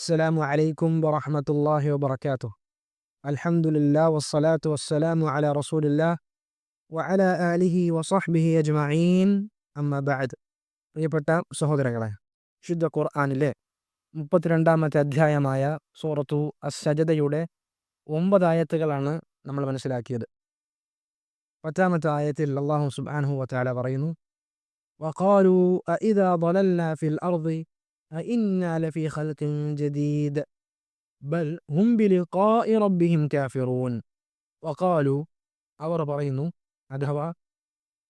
السلام عليكم ورحمة الله وبركاته الحمد لله والصلاة والسلام على رسول الله وعلى آله وصحبه أجمعين أما بعد പ്രിയപ്പെട്ട സഹോദരങ്ങളെ ശുദ്ധ ഖുർആാനിലെ മുപ്പത്തിരണ്ടാമത്തെ അധ്യായമായ സൂറത്തു അസജതയുടെ ഒമ്പത് ആയത്തുകളാണ് നമ്മൾ മനസ്സിലാക്കിയത് പത്താമത്തെ ആയത്തിൽ അള്ളാഹു സുബ്ഹാനഹു വതആല പറയുന്നു വഖാലു അഇദാ ضللنا في الأرض أئنا لفي خلق جديد ബൽ ഹും ബിലിഖാഇ റബ്ബിഹിം കാഫിറൂൻ വഖാലു അവർ പറയുന്നു അഥവാ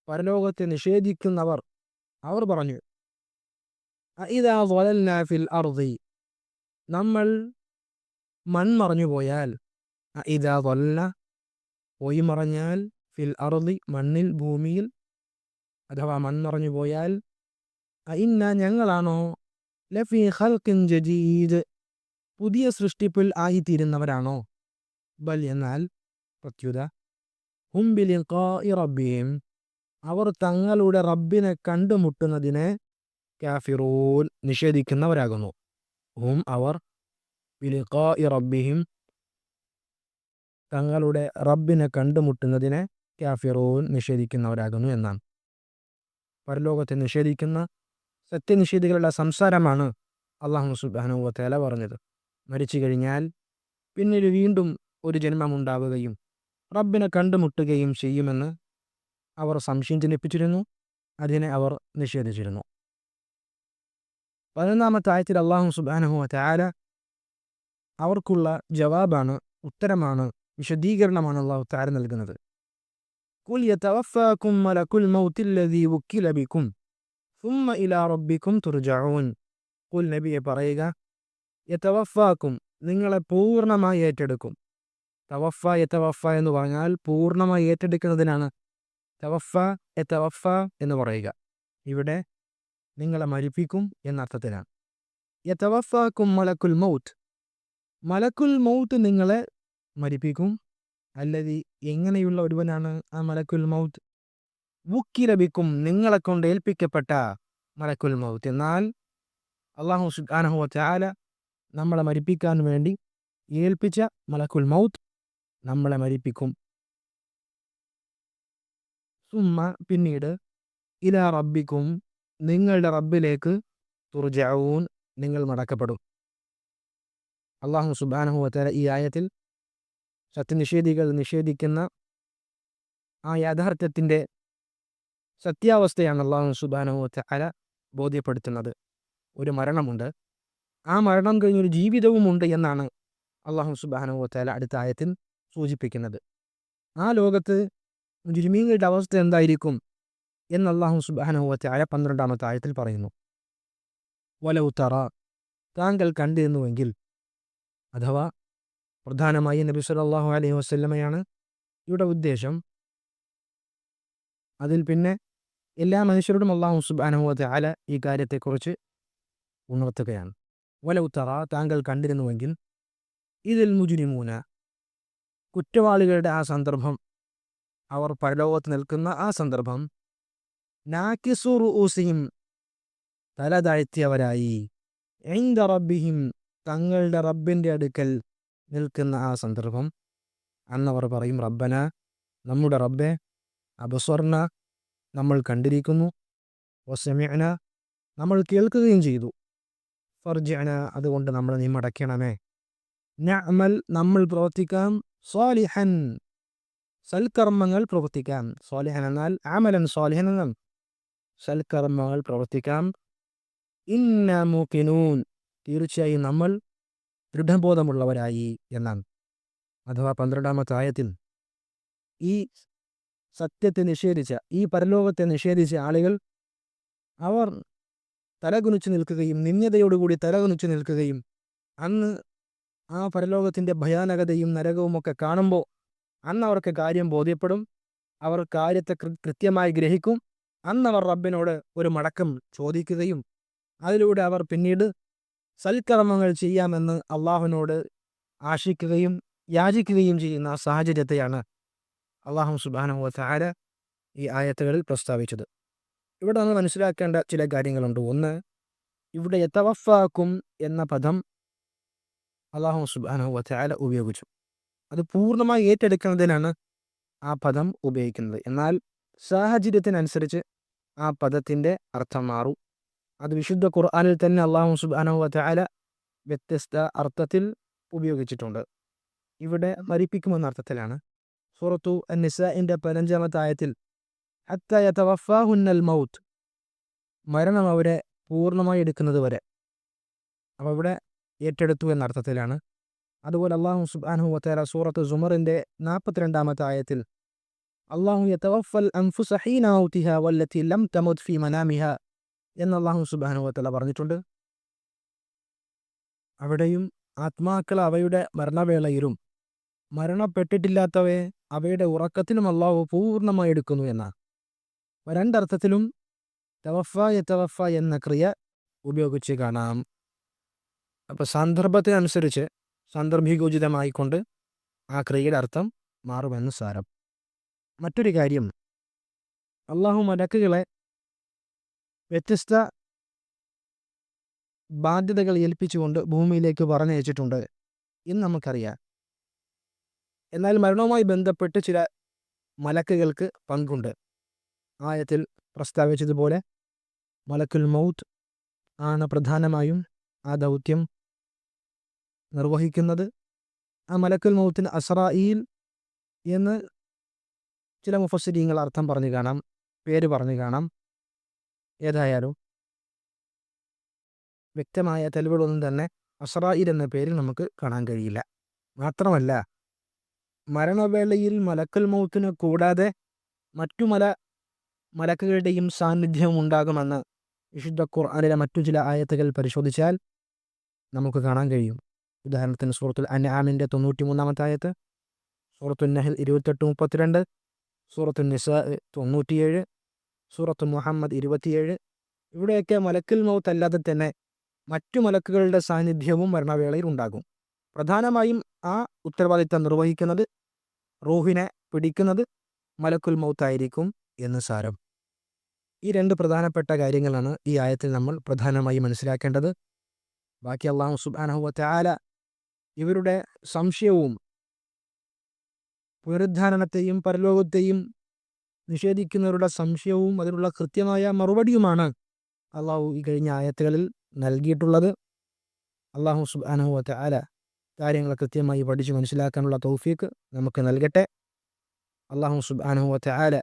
പരലോകത്തെ നിഷേധിക്കുന്നവർ അവർ പറഞ്ഞു അഇദാ ضللنا في الأرض നമ്മൾ മൺമറഞ്ഞു പോയാൽ അഇദാ ضللنا പോയി മറഞ്ഞാൽ ഫിൽ അർദി മണ്ണിൽ ഭൂമിയിൽ അഥവാ മൺമറഞ്ഞു പോയാൽ അഇന്ന ഞങ്ങളാണോ ലഫി ഖൽഖിൻ ജദീദ് പുതിയ സൃഷ്ടിപ്പിൽ ആയിത്തീരുന്നവരാണോ? ബൽ എന്നാൽ പ്രത്യുത. ഹുംബിലിഖാഇ റബ്ബിയും അവർ തങ്ങളുടെ റബ്ബിനെ കണ്ടുമുട്ടുന്നതിനെ കാഫിറൂൽ നിഷേധിക്കുന്നവരാകുന്നു. ഹും അവർ റബ്ബിഹിം തങ്ങളുടെ റബ്ബിനെ കണ്ടുമുട്ടുന്നതിനെ കാഫിറൂൽ നിഷേധിക്കുന്നവരാകുന്നു എന്നാണ്. പരലോകത്തെ നിഷേധിക്കുന്ന സത്യനിഷേധികളുടെ സംസാരമാണ് അള്ളാഹു സുബാനുവത്തേല പറഞ്ഞത്. മരിച്ചു കഴിഞ്ഞാൽ പിന്നീട് വീണ്ടും ഒരു ജന്മമുണ്ടാവുകയും റബ്ബിനെ കണ്ടുമുട്ടുകയും ചെയ്യുമെന്ന് അവർ സംശയം ജനിപ്പിച്ചിരുന്നു അതിനെ അവർ നിഷേധിച്ചിരുന്നു. പതിനൊന്നാമത്തെ ആയത്തിൽ അള്ളാഹു സുബാനഹു താല അവർക്കുള്ള ജവാബാണ് ഉത്തരമാണ് വിശദീകരണമാണ് അള്ളാഹു താര നൽകുന്നത്. കുൽ യതവഫാകും മലകുൽ മൗത്തില്ലദീ വുക്കില ബിക്കും ثم ഇലാ റബ്ബിക്കും തുർജഊൻ കുൽ നബിയെ പറയുക യതവഫാക്കും നിങ്ങളെ പൂർണമായി ഏറ്റെടുക്കും. തവഫ യതവഫ എന്ന് പറഞ്ഞാൽ പൂർണമായി ഏറ്റെടുക്കുന്നതിനാണ്. തവഫ യതവഫ എന്ന് പറയുക. ഇവിടെ നിങ്ങളെ മരിപ്പിക്കും എന്നർത്ഥത്തിലാണ്. യതവഫാക്കും മലക്കുൽ മൗത്ത്. മലക്കുൽ മൗത്ത് നിങ്ങളെ മരിപ്പിക്കും. അല്ലതി എങ്ങനെയുള്ള ഒരുവനാണ് ആ മലക്കുൽ മൗത്ത്? വുക്കിലബിക്കും നിങ്ങളെ കൊണ്ട് ഏൽപ്പിക്കപ്പെട്ട മലക്കുൽ മൗത്ത്. എന്നാൽ അള്ളാഹു സുബ്ഹാനഹു ചാല നമ്മളെ മരിപ്പിക്കാൻ വേണ്ടി ഏൽപ്പിച്ച മലക്കുൽ മൗത്ത് നമ്മളെ മരിപ്പിക്കും. സുമ്മ പിന്നീട് ഇലാ റബ്ബിക്കും നിങ്ങളുടെ റബ്ബിലേക്ക് തുർജഊൻ നിങ്ങൾ മടക്കപ്പെടും. അള്ളാഹു സുബ്ഹാനഹു വതആല ഈ ആയത്തിൽ സത്യനിഷേധികൾ നിഷേധിക്കുന്ന ആ യാഥാർത്ഥ്യത്തിന്റെ സത്യാവസ്ഥയാണ് അള്ളാഹു സുബാനോ തല ബോധ്യപ്പെടുത്തുന്നത്. ഒരു മരണമുണ്ട്. ആ മരണം കഴിഞ്ഞൊരു ജീവിതവുമുണ്ട് എന്നാണ് അള്ളാഹു സുബാനോ തല അടുത്ത ആയത്തിൽ സൂചിപ്പിക്കുന്നത്. ആ ലോകത്ത് ജുരുമീങ്ങളുടെ അവസ്ഥ എന്തായിരിക്കും എന്ന് അള്ളാഹു സുബാനോ തല പന്ത്രണ്ടാമത്തെ ആയത്തിൽ പറയുന്നു. വലൗ തറ താങ്കൾ കണ്ടിരുന്നുവെങ്കിൽ അഥവാ പ്രധാനമായി നബി സല്ലല്ലാഹു അലൈഹി വസല്ലമയാണ്. ഇവിടെ ഉദ്ദേശം അതിൽ പിന്നെ എല്ലാ മനുഷ്യരോടും അള്ളാഹു സുബാനുഭവത്തെ അല ഈ കാര്യത്തെക്കുറിച്ച് ഉണർത്തുകയാണ്. വല ഉത്തറ താങ്കൾ കണ്ടിരുന്നുവെങ്കിൽ ഇതിൽ മുജുരിമൂന കുറ്റവാളികളുടെ ആ സന്ദർഭം അവർ പരലോകത്ത് നിൽക്കുന്ന ആ സന്ദർഭം നാക്കിസുറു ഊസിയും തല താഴ്ത്തിയവരായി എൈന്ദ റബ്ബിഹിം തങ്ങളുടെ റബ്ബിന്റെ അടുക്കൽ നിൽക്കുന്ന ആ സന്ദർഭം. അന്നവർ പറയും റബ്ബന നമ്മുടെ റബ്ബെ അബസ്വർണ നമ്മൾ കണ്ടിരിക്കുന്നു. ഒസമിഅന നമ്മൾ കേൾക്കുകയും ചെയ്തു. ഫർജന അതുകൊണ്ട് നമ്മൾ നീ മടക്കണമേ. നഅമൽ നമ്മൾ പ്രവർത്തിക്കാം. സ്വാലിഹൻ സൽക്കർമ്മങ്ങൾ പ്രവർത്തിക്കാം. സ്വാലിഹൻ എന്നാൽ ആമലൻ സ്വാലിഹൻ എന്നാൽ സൽക്കർമ്മങ്ങൾ പ്രവർത്തിക്കാം. ഇന്ന തീർച്ചയായും നമ്മൾ ദൃഢബോധമുള്ളവരായി എന്നാണ്. അഥവാ പന്ത്രണ്ടാമത്തെ ആയത്തിൽ ഈ സത്യത്തെ നിഷേധിച്ച ഈ പരലോകത്തെ നിഷേധിച്ച ആളുകൾ അവർ തലകുനിച്ചു നിൽക്കുകയും നിന്ദതയോടുകൂടി തലകുനിച്ചു നിൽക്കുകയും അന്ന് ആ പരലോകത്തിന്റെ ഭയാനകതയും നരകവുമൊക്കെ കാണുമ്പോൾ അന്ന് അവർക്ക് കാര്യം ബോധ്യപ്പെടും. അവർ കാര്യത്തെ കൃത്യമായി ഗ്രഹിക്കും. അന്ന് അവർ റബ്ബിനോട് ഒരു മടക്കം ചോദിക്കുകയും അതിലൂടെ അവർ പിന്നീട് സൽക്കർമ്മങ്ങൾ ചെയ്യാമെന്ന് അള്ളാഹുവിനോട് ആശിക്കുകയും യാചിക്കുകയും ചെയ്യുന്ന സാഹചര്യത്തെയാണ് അള്ളാഹു സുബാനഹു താര ഈ ആയത്തുകളിൽ പ്രസ്താവിച്ചത്. ഇവിടെ നമ്മൾ മനസ്സിലാക്കേണ്ട ചില കാര്യങ്ങളുണ്ട്. ഒന്ന് ഇവിടെ യത്തവഫാക്കും എന്ന പദം അള്ളാഹു സുബ്ഹാനഹു വതആല ഉപയോഗിച്ചു. അത് പൂർണമായി ഏറ്റെടുക്കുന്നതിനാണ് ആ പദം ഉപയോഗിക്കുന്നത്. എന്നാൽ സാഹചര്യത്തിനനുസരിച്ച് ആ പദത്തിന്റെ അർത്ഥം മാറും. അത് വിശുദ്ധ ഖുർആാനിൽ തന്നെ അള്ളാഹു സുബ്ഹാനഹു വതആല വ്യത്യസ്ത അർത്ഥത്തിൽ ഉപയോഗിച്ചിട്ടുണ്ട്. ഇവിടെ മരിപ്പിക്കുമെന്ന അർത്ഥത്തിലാണ് സൂറത്തു അന്നിസഇന്റെ പതിനഞ്ചാമത്തെ ആയത്തിൽ ഹത്ത യഥവഫാഹുന്നൽ മൗത്ത് മരണം അവരെ പൂർണമായി എടുക്കുന്നത് വരെ. അപ്പോൾ ഇവിടെ ഏറ്റെടുത്തു എന്ന അർത്ഥത്തിലാണ്. അതുപോലെ അള്ളാഹു സുബ്ഹാനഹു വത്തേല സൂറത്ത് സുമറിന്റെ നാൽപ്പത്തിരണ്ടാമത്തെ ആയത്തിൽ അള്ളാഹു യതവഫൽ അൻഫു ഹീന മൗതിഹ വല്ലത്തി ലം തമുദ് ഫി മനാമിഹ എന്ന് അള്ളാഹു സുബ്ഹാനഹു വത്തല പറഞ്ഞിട്ടുണ്ട്. അവിടെയും ആത്മാക്കൾ അവയുടെ മരണവേളയിലും മരണപ്പെട്ടിട്ടില്ലാത്തവയെ അവയുടെ ഉറക്കത്തിലും അള്ളാഹു പൂർണമായി എടുക്കുന്നു എന്നാണ്. രണ്ടർത്ഥത്തിലും തവഫ യത്തവഫ എന്ന ക്രിയ ഉപയോഗിച്ച് കാണാം. അപ്പോൾ സന്ദർഭത്തിനനുസരിച്ച് സന്ദർഭികോചിതമായിക്കൊണ്ട് ആ ക്രിയയുടെ അർത്ഥം മാറുമെന്ന് സാരം. മറ്റൊരു കാര്യം അള്ളാഹു മലക്കുകളെ വ്യത്യസ്ത ബാധ്യതകൾ ഏൽപ്പിച്ചുകൊണ്ട് ഭൂമിയിലേക്ക് പറഞ്ഞയച്ചിട്ടുണ്ട് എന്ന് നമുക്കറിയാം. എന്നാൽ മരണവുമായി ബന്ധപ്പെട്ട് ചില മലക്കുകൾക്ക് പങ്കുണ്ട്. ആയത്തിൽ പ്രസ്താവിച്ചതുപോലെ മലക്കുൽ മൗത്ത് ആണ് പ്രധാനമായും ആ ദൗത്യം നിർവഹിക്കുന്നത്. ആ മലക്കുൽ മൗത്തിന് അസ്രായിൽ എന്ന് ചില മുഫസ്സിരീങ്ങൾ അർത്ഥം പറഞ്ഞു കാണാം പേര് പറഞ്ഞു കാണാം. ഏതായാലും വ്യക്തമായ തെളിവുകളൊന്നും തന്നെ അസ്രായിൽ എന്ന പേരിൽ നമുക്ക് കാണാൻ കഴിയില്ല. മാത്രമല്ല മരണവേളയിൽ മലക്കൽ മൗത്തിന് കൂടാതെ മറ്റു മല മലക്കുകളുടെയും സാന്നിധ്യവും ഉണ്ടാകുമെന്ന് വിശുദ്ധ ഖുർആാനിലെ മറ്റു ചില ആയത്തുകൾ പരിശോധിച്ചാൽ നമുക്ക് കാണാൻ കഴിയും. ഉദാഹരണത്തിന് സൂറത്തുൽ അൻആമിന്റെ തൊണ്ണൂറ്റി മൂന്നാമത്തെ ആയത്ത് സൂറത്തുൽ നഹൽ ഇരുപത്തെട്ട് മുപ്പത്തിരണ്ട് സൂറത്തു നിസ തൊണ്ണൂറ്റിയേഴ് സൂറത്ത് മുഹമ്മദ് ഇരുപത്തിയേഴ്. ഇവിടെയൊക്കെ മലക്കിൽ മൗത്ത് അല്ലാതെ തന്നെ മറ്റു മലക്കുകളുടെ സാന്നിധ്യവും മരണവേളയിൽ ഉണ്ടാകും. പ്രധാനമായും ആ ഉത്തരവാദിത്തം നിർവഹിക്കുന്നത് റൂഹിനെ പിടിക്കുന്നത് മലക്കുൽ മൗത്തായിരിക്കും എന്ന് സാരം. ഈ രണ്ട് പ്രധാനപ്പെട്ട കാര്യങ്ങളാണ് ഈ ആയത്തിൽ നമ്മൾ പ്രധാനമായി മനസ്സിലാക്കേണ്ടത്. ബാക്കി അള്ളാഹു സുബാനഹുവത്തെ ആല ഇവരുടെ സംശയവും പുനരുദ്ധാരണത്തെയും പരലോകത്തെയും നിഷേധിക്കുന്നവരുടെ സംശയവും അതിനുള്ള കൃത്യമായ മറുപടിയുമാണ് അള്ളാഹു ഈ കഴിഞ്ഞ ആയത്തുകളിൽ നൽകിയിട്ടുള്ളത്. അള്ളാഹു സുബാനഹുവത്തെ ആല കാര്യങ്ങൾ കൃത്യമായി പഠിച്ച് മനസ്സിലാക്കാനുള്ള തൗഫീക്ക് നമുക്ക് നൽകട്ടെ. അള്ളാഹു സുബാനഹുവത്തെ ആല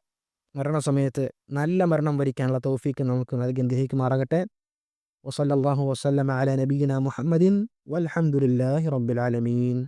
മരണസമയത്ത് നല്ല മരണം വരിക്കാനുള്ള തൗഫീക്ക് നമുക്ക് നൽകി ഗ്രഹിക്കുമാറാകട്ടെ വസല്ലാഹു വസ്ലം അല നബീന മുഹമ്മദിൻ വലഹമുല്ലാഹി ആലമീൻ.